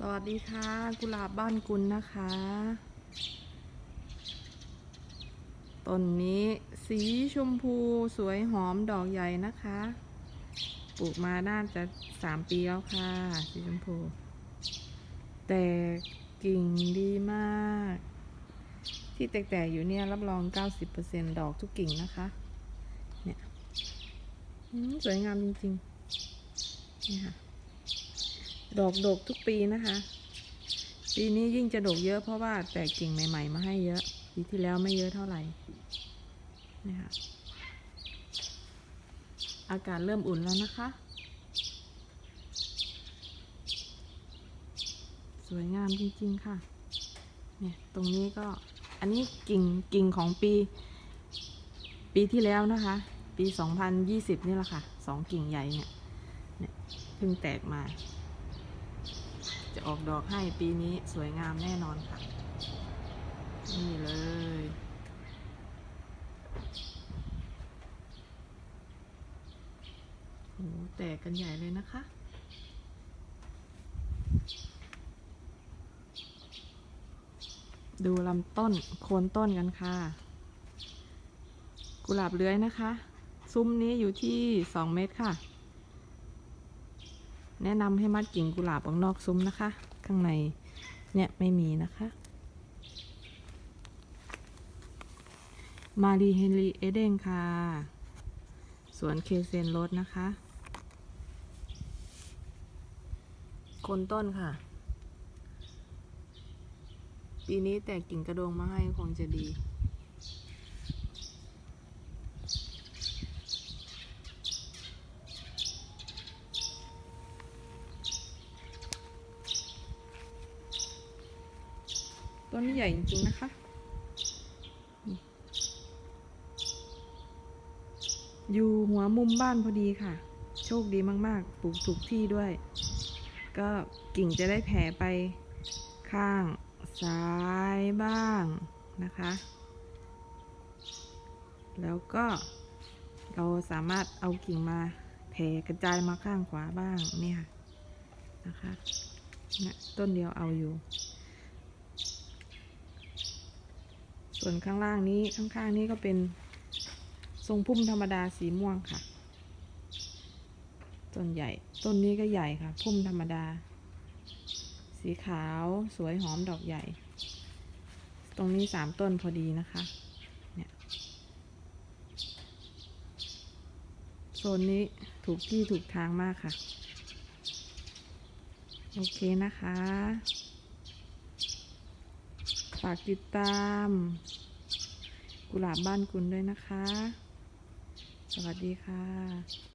สวัสดีค่ะ กุหลาบบ้านกุลนะคะ ต้นนี้สีชมพูสวยหอมดอกใหญ่นะคะ ปลูกมาน่าจะสามปีแล้วค่ะ สีชมพู แต่กิ่งดีมาก ที่แตกๆอยู่เนี่ยรับรอง 90%ดอกทุกกิ่งนะคะ เนี่ยสวยงามจริงๆ นี่ค่ะ ดอกดกทุกปีนะคะ ปีนี้ยิ่งจะดกเยอะเพราะว่าแตกกิ่งใหม่ ๆ มาให้เยอะ ปีที่แล้วไม่เยอะเท่าไหร่นี่ค่ะอากาศเริ่มอุ่นแล้วนะคะ สวยงามจริงๆค่ะ เนี่ย ตรงนี้ก็ อันนี้กิ่งกิ่งของปี ปีที่แล้วนะคะ ปี 2020 นี่แหละค่ะ สองกิ่งใหญ่เนี่ย เนี่ยเพิ่งแตกมา จะออกดอกให้ปีนี้สวยงามแน่นอนค่ะ นี่เลย โห แตกกันใหญ่เลยนะคะดูลำต้นโคนต้นกันค่ะ กุหลาบเลื้อยนะคะ ซุ้มนี้อยู่ที่ 2 เมตรค่ะ แนะนำให้มัดกิ่งกุหลาบออกนอกซุ้มนะคะ ข้างในเนี่ยไม่มีนะคะ มารีเฮนรีเอเดนค่ะ สวนเคเซนโรสนะคะ คนต้นค่ะ ปีนี้แตกกิ่งกระโดงมาให้คงจะดี ต้นนี้ใหญ่จริงๆนะคะอยู่หัวมุมบ้านพอดีค่ะ โชคดีมากๆ ปลูกถูกที่ด้วย ก็กิ่งจะได้แผ่ไปข้างซ้ายบ้างนะคะ แล้วก็เราสามารถเอากิ่งมาแผ่กระจายมาข้างขวาบ้างเนี่ยนะคะต้นเดียวเอาอยู่ ส่วนข้างล่างนี้ข้างๆนี้ก็เป็นทรงพุ่มธรรมดาสีม่วงค่ะ ต้นใหญ่ ต้นนี้ก็ใหญ่ค่ะ พุ่มธรรมดา สีขาวสวยหอมดอกใหญ่ ตรงนี้สามต้นพอดีนะคะ เนี่ย โซนนี้ถูกที่ถูกทางมากค่ะ โอเคนะคะากติดตาม กุหลาบบ้านคุณด้วยนะคะ สวัสดีค่ะ